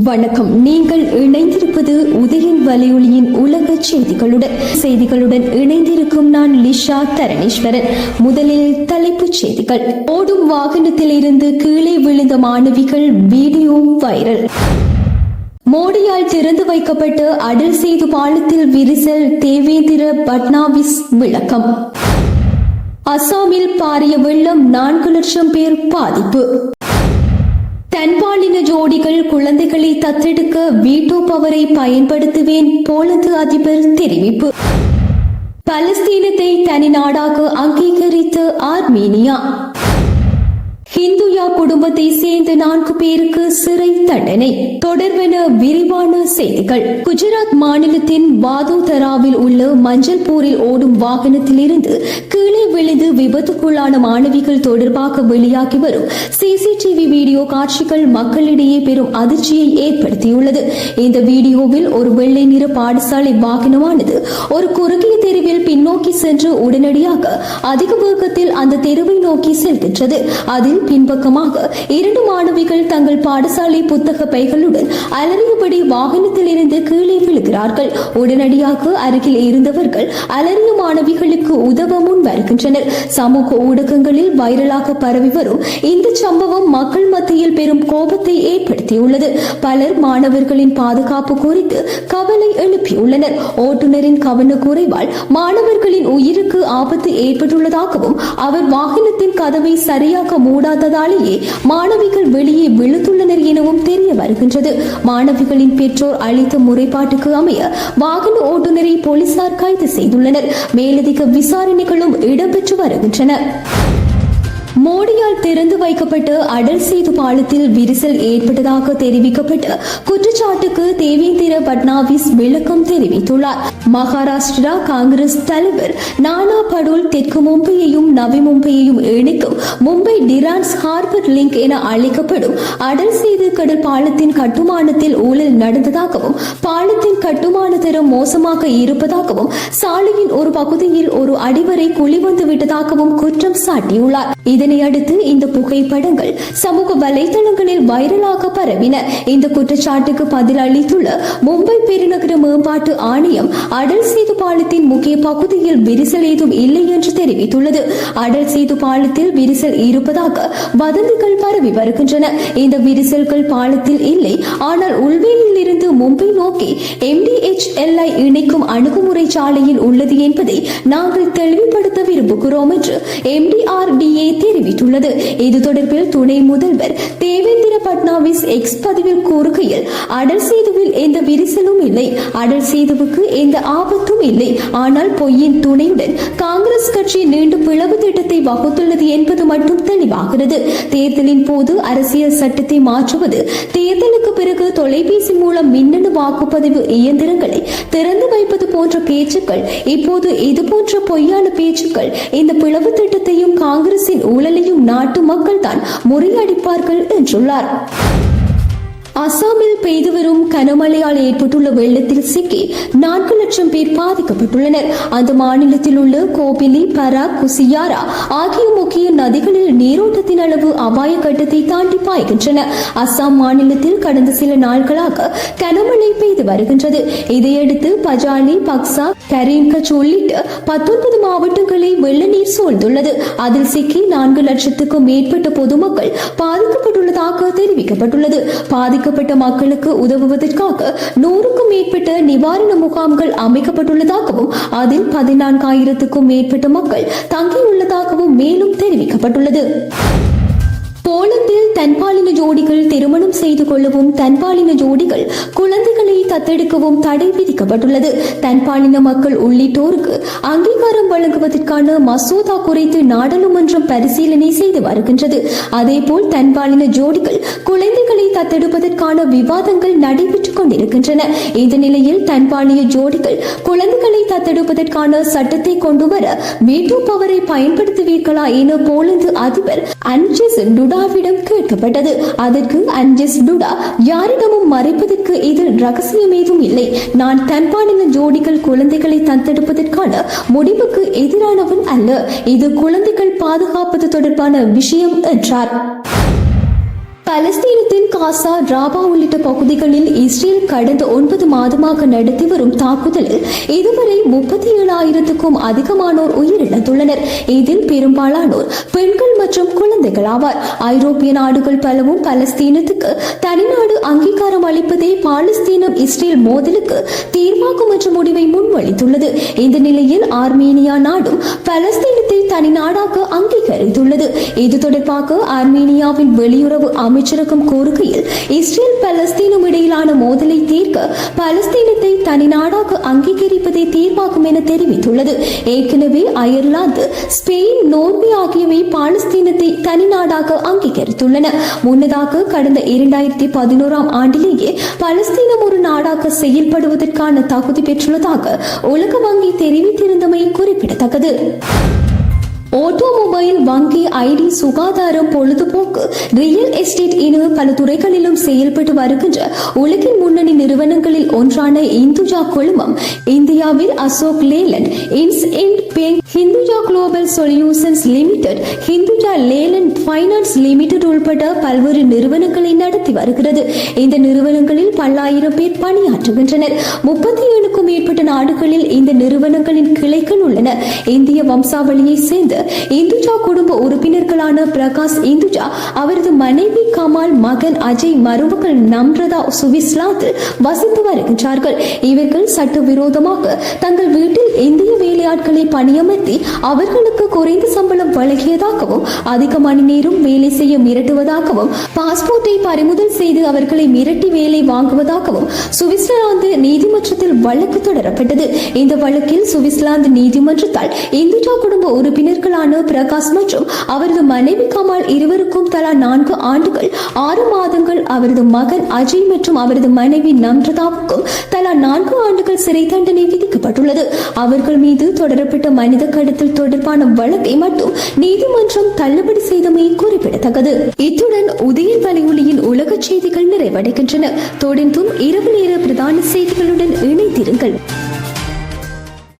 வணக்கம். நீங்கள் இணைந்திருப்பது உதயன் வலையொலியின் உலக செய்திகளுடன். செய்திகளுடன் இணைந்திருக்கும் நான் லிஷா தரணீஸ்வரன். முதலில் தலைப்புச் செய்திகள். ஓடும் வாகனத்தில் இருந்து கீழே விழுந்த மாணவிகள் வீடியோ வைரல். மோடியால் திறந்து வைக்கப்பட்டு அடல் செய்து பாலத்தில் விரிசல் தேவேந்திர பட்னாவிஸ் விளக்கம். அசாமில் பாரிய வெள்ளம் நான்கு லட்சம் பேர் பாதிப்பு. குழந்தைகளை தத்தெடுக்க வீட்டோ பவரை பயன்படுத்துவேன் போலந்து அதிபர் தெரிவிப்பு. பலஸ்தீனத்தை தனி நாடாக அங்கீகரித்த ஆர்மீனியா. ஹிந்துயா குடும்பத்தை சேர்ந்த நான்கு பேருக்கு சிறை தண்டனை. தொடர்பென விரிவான செய்திகள். குஜராத் மாநிலத்தின் வாதோதராவில் உள்ள மஞ்சள்பூரில் ஓடும் வாகனத்திலிருந்து கீழே விழுந்து விபத்துக்குள்ளான மாணவிகள் தொடர்பாக வெளியாகி வரும் சிசிடிவி வீடியோ காட்சிகள் மக்களிடையே பெரும் அதிர்ச்சியை ஏற்படுத்தியுள்ளது. இந்த வீடியோவில் ஒரு வெள்ளை நிற பாடசாலை வாகனமானது ஒரு குறுகிய தெருவில் பின்னோக்கி சென்று உடனடியாக அதிக வேகத்தில் அந்த தெருவை நோக்கி செல்கின்றது. அதில் பின்பக்கம் காரணமாக இரண்டு மாணவிகள் தங்கள் பாடசாலை புத்தக பைகளுடன் அலறியபடி வாகனத்தில் இருந்து கீழே விழுகிறார்கள். உடனடியாக அருகில் இருந்தவர்கள் அலறிய மாணவிகளுக்கு உதவ முன் வருகின்றனர். சமூக ஊடகங்களில் வைரலாக பரவி வரும் இந்த சம்பவம் மக்கள் மத்தியில் பெரும் கோபத்தை ஏற்படுத்தியுள்ளது. பலர் மாணவர்களின் பாதுகாப்பு குறித்து கவலை எழுப்பியுள்ளனர். ஓட்டுநரின் கவனக்குறைவால் மாணவர்களின் உயிருக்கு ஆபத்து ஏற்பட்டுள்ளதாகவும் அவர் வாகனத்தின் கதவை சரியாக மூடாததாலே மூடாததாலேயே மாணவிகள் வெளியே விழுந்துள்ளனர் எனவும் தெரிய வருகின்றது. மாணவிகளின் பெற்றோர் அளித்த முறைப்பாட்டுக்கு அமைய வாகன ஓட்டுநரை போலீசார் கைது செய்துள்ளனர். மேலதிக விசாரணைகளும் இடம்பெற்று வருகின்றன. மோடியால் திறந்து வைக்கப்பட்ட அடல் சேது பாலத்தில் விரிசல் ஏற்பட்டதாக தெரிவிக்கப்பட்ட குற்றச்சாட்டுக்கு தேவேந்திர பட்னாவிஸ் விளக்கம் தெரிவித்துள்ளார். மகாராஷ்டிரா காங்கிரஸ் தலைவர் நானா படோல் தெற்கு மும்பையையும் நவி மும்பையையும் இணைக்கும் மும்பை டிரான்ஸ் ஹார்பர் லிங்க் என அழைக்கப்படும் அடல் சேது கடல் பாலத்தின் கட்டுமானத்தில் ஊழல் நடந்ததாகவும் பாலத்தின் கட்டுமான தரம் மோசமாக இருப்பதாகவும் சாலையின் ஒரு பகுதியில் ஒரு அடிவரை குழி வந்து விட்டதாகவும் குற்றம் சாட்டியுள்ளார். இது அடுத்து இந்த புகைப்படங்கள் சமூக வலைதளங்களில் வைரலாக பரவின. இந்த குற்றச்சாட்டுக்கு பதில் அளித்துள்ள மும்பை பெருநகர மேம்பாட்டு ஆணையம் அடல் சேது பாலத்தின் முக்கிய பகுதியில் விரிசல் ஏதும் இல்லை என்று தெரிவித்துள்ளது. அடல் சேது பாலத்தில் விரிசல் இருப்பதாக வதந்திகள் பரவி வருகின்றன. இந்த விரிசல்கள் பாலத்தில் இல்லை. ஆனால் உள்வேலில் இருந்து மும்பை நோக்கி எம்டிஎச்எல்ஐ இணைக்கும் அணுகுமுறை சாலையில் உள்ளது என்பதை நாங்கள் தெளிவுபடுத்த விரும்புகிறோம் என்று எம்டிஆர்டிஏ தெரிவித்துள்ளது இது தொடர்பில் துணை முதல்வர் தேவேந்திர பட்னாவிஸ் எக்ஸ் பதிவில் கூறுகையில் அடல் சேதுவில் எந்த விரிசலும் இல்லை அடல் சேதுவுக்கு எந்த ஆபத்தும் இல்லை. ஆனால் பொய்யின் துணையுடன் காங்கிரஸ் கட்சி நீண்ட பிளவு திட்டத்தை வகுத்துள்ளது என்பது மட்டும் தெளிவாகிறது. தேர்தலின் போது அரசியல் சட்டத்தை மாற்றுவது தேர்தலுக்கு பிறகு தொலைபேசி மூலம் மின்னணு வாக்குப்பதிவு இயந்திரங்களை திறந்து வைப்பது போன்ற பேச்சுக்கள் இப்போது இதுபோன்ற பொய்யான பேச்சுக்கள் இந்த பிளவு திட்டத்தையும் காங்கிரசின் ஊழலையும் நாட்டு மக்கள் தான் முறியடிப்பார்கள் என்றுள்ளார். அசாமில் பெய்து வரும் கனமழையால் ஏற்பட்டுள்ள வெள்ளத்தில் சிக்கி நான்கு லட்சம் பேர் பாதிக்கப்பட்டுள்ளனர். அந்த மாநிலத்தில் உள்ள கோபிலி பரா குசியாரா ஆகிய முக்கிய நதிகளில் நீரோட்டத்தின் அளவு அபாய கட்டத்தை தாண்டி பாய்கின்றன. அசாம் மாநிலத்தில் கடந்த சில நாட்களாக கனமழை பெய்து வருகின்றது. இதையடுத்து பஜாலி பக்சா கரீம்கச் உள்ளிட்ட பத்தொன்பது மாவட்டங்களை வெள்ள நீர் சூழ்ந்துள்ளது. அதில் சிக்கி நான்கு லட்சத்துக்கும் மேற்பட்ட பொதுமக்கள் ஏற்பட்டுள்ளதாக தெரிவிக்கப்பட்டுள்ளது. பாதிக்கப்பட்ட மக்களுக்கு உதவுவதற்காக நூறுக்கும் மேற்பட்ட நிவாரண முகாம்கள் அமைக்கப்பட்டுள்ளதாகவும் அதில் பதினான்காயிரத்துக்கும் மேற்பட்ட மக்கள் தங்கியுள்ளதாகவும் மேலும் தெரிவிக்கப்பட்டுள்ளது. போலந்தில் தன்பாலின ஜோடிகள் திருமணம் செய்து கொள்ளவும் தன்பாலின ஜோடிகள் குழந்தைகளை தத்தெடுக்கவும் தடை விதிக்கப்பட்டுள்ளது. தன்பாலின மக்கள் உள்ளிட்டோருக்கு அங்கீகாரம் வழங்குவதற்கான மசோதா குறித்து நாடாளுமன்றம் பரிசீலனை செய்து வருகின்றது. அதேபோல் தன்பாலின ஜோடிகள் குழந்தைகளை தத்தெடுப்பதற்கான விவாதங்கள் நடைபெற்றுக் கொண்டிருக்கின்றன. இந்த நிலையில் தன்பாலிய ஜோடிகள் குழந்தைகளை தத்தெடுப்பதற்கான சட்டத்தை கொண்டுவர வீட்டோ பவரை பயன்படுத்துவீர்களா என போலந்து அதிபர் அன்ஜிஸ் டுடாவிடம் கேட்டு கேட்கப்பட்டது அதற்கு அஞ்சஸ் டுடா யாரிடமும் மறைப்பதற்கு இதில் ரகசியம் ஏதும் இல்லை. நான் தன்பாலின ஜோடிகள் குழந்தைகளை தத்தெடுப்பதற்கான முடிவுக்கு எதிரானவன் அல்ல. இது குழந்தைகள் பாதுகாப்பது தொடர்பான விஷயம் என்றார். பலஸ்தீனத்தின் காசா ராபா உள்ளிட்ட பகுதிகளில் இஸ்ரேல் கடந்த ஒன்பது மாதமாக நடத்தி வரும் தாக்குதலில் இதுவரை முப்பத்தி ஏழாயிரத்துக்கும் அதிகமானோர் உயிரிழந்துள்ளனர். இதில் பெரும்பாலானோர் பெண்கள் மற்றும் குழந்தைகள் ஆவார். ஐரோப்பிய நாடுகள் பலவும் பலஸ்தீனத்துக்கு தனிநாடு அங்கீகாரம் அளிப்பதே பாலஸ்தீனம் இஸ்ரேல் மோதலுக்கு தீர்வாகும் என்ற முடிவை முன்வழித்துள்ளது இந்த நிலையில் ஆர்மேனியா நாடும் பலஸ்தீனத்தை தனிநாடாக அங்கீகரித்துள்ளது. இது தொடர்பாக ஆர்மேனியாவின் வெளியுறவு அமைச்சரகம் கூறுகையில் இஸ்ரேல் பலஸ்தீனம் இடையிலான மோதலை தீர்க்க பலஸ்தீனத்தை தனிநாடாக அங்கீகரிப்பதை தீர்வாகும் என தெரிவித்துள்ளது. ஏற்கனவே அயர்லாந்து ஸ்பெயின் நோர்வே ஆகியவை பாலஸ்தீனத்தை தனிநாடாக அங்கீகரித்துள்ளன. முன்னதாக கடந்த இரண்டாயிரத்தி பதினோராம் ஆண்டிலேயே பலஸ்தீனம் ஒரு நாடாக செயல்படுவதற்கான தகுதி பெற்றுள்ளதாக உலக வங்கி தெரிவித்திருந்தமை குறிப்பிடத்தக்கது. ஆட்டோமொபைல் வங்கி ஐடி சுகாதாரம் பொழுதுபோக்கு ரியல் எஸ்டேட் என பல துறைகளிலும் செயல்பட்டு வருகின்ற உலகின் முன்னணி நிறுவனங்களில் ஒன்றான இந்துஜா குழுமம் இந்தியாவில் Ashok Leyland IndusInd bank Hinduja global solutions limited Hinduja Leyland finance limited உள்பட பல்வேறு நிறுவனங்களை நடத்தி வருகிறது. இந்த நிறுவனங்களில் பல்லாயிரம் பேர் பணியாற்றுகின்றனர். முப்பத்தி ஏழுக்கும் மேற்பட்ட நாடுகளில் இந்த நிறுவனங்களின் கிளைகள் உள்ளன. இந்திய வம்சாவளியை சேர்ந்த இந்துஜா குடும்ப உறுப்பினர்களான பிரகாஷ் இந்துஜா அவரது மனைவி கமால் மகன் அஜய் மருமகள் நம்ரதா சுவிஸ்லாந்தில் வசித்து வருகின்றார்கள். இவர்கள் சட்டவிரோதமாக தங்கள் வீட்டில் இந்திய வேலையாட்களை பயன்படுத்தி அவர்களுக்கு குறைந்த சம்பளம் வழங்கியதாகவும் அதிக மணி நேரம் வேலை செய்ய மிரட்டுவதாகவும் பாஸ்போர்ட்டை பறிமுதல் செய்து அவர்களை மிரட்டி வேலை வாங்குவதாகவும் சுவிட்சர்லாந்து நீதிமன்றத்தில் வழக்கு தொடரப்பட்டது. இந்த வழக்கில் சுவிட்சர்லாந்து நீதிமன்றத்தால் இந்துஜா குடும்ப உறுப்பினர்களான பிரகாஷ் மற்றும் அவரது மனைவி கமால் இருவருக்கும் தலா நான்கு ஆண்டுகள் ஆறு மாதங்கள் அவரது மகன் அஜய் மற்றும் அவரது மனைவி நம்ரதாவுக்கும் தலா நான்கு ஆண்டுகள் சிறை தண்டனை விதிக்கப்பட்டுள்ளது. அவர்கள் மீது தொடரப்பட்ட மனித கடத்தல் தொடர்பான வழக்கை மட்டும் நீதிமன்றம் தள்ளுபடி செய்தமை குறிப்பிடத்தக்கது. இத்துடன் உதயன் வலையொலியின் உலக செய்திகள் நிறைவடைகின்றன. தொடர்ந்தும் இரவு நேர பிரதான செய்திகளுடன் இணைத்திருங்கள்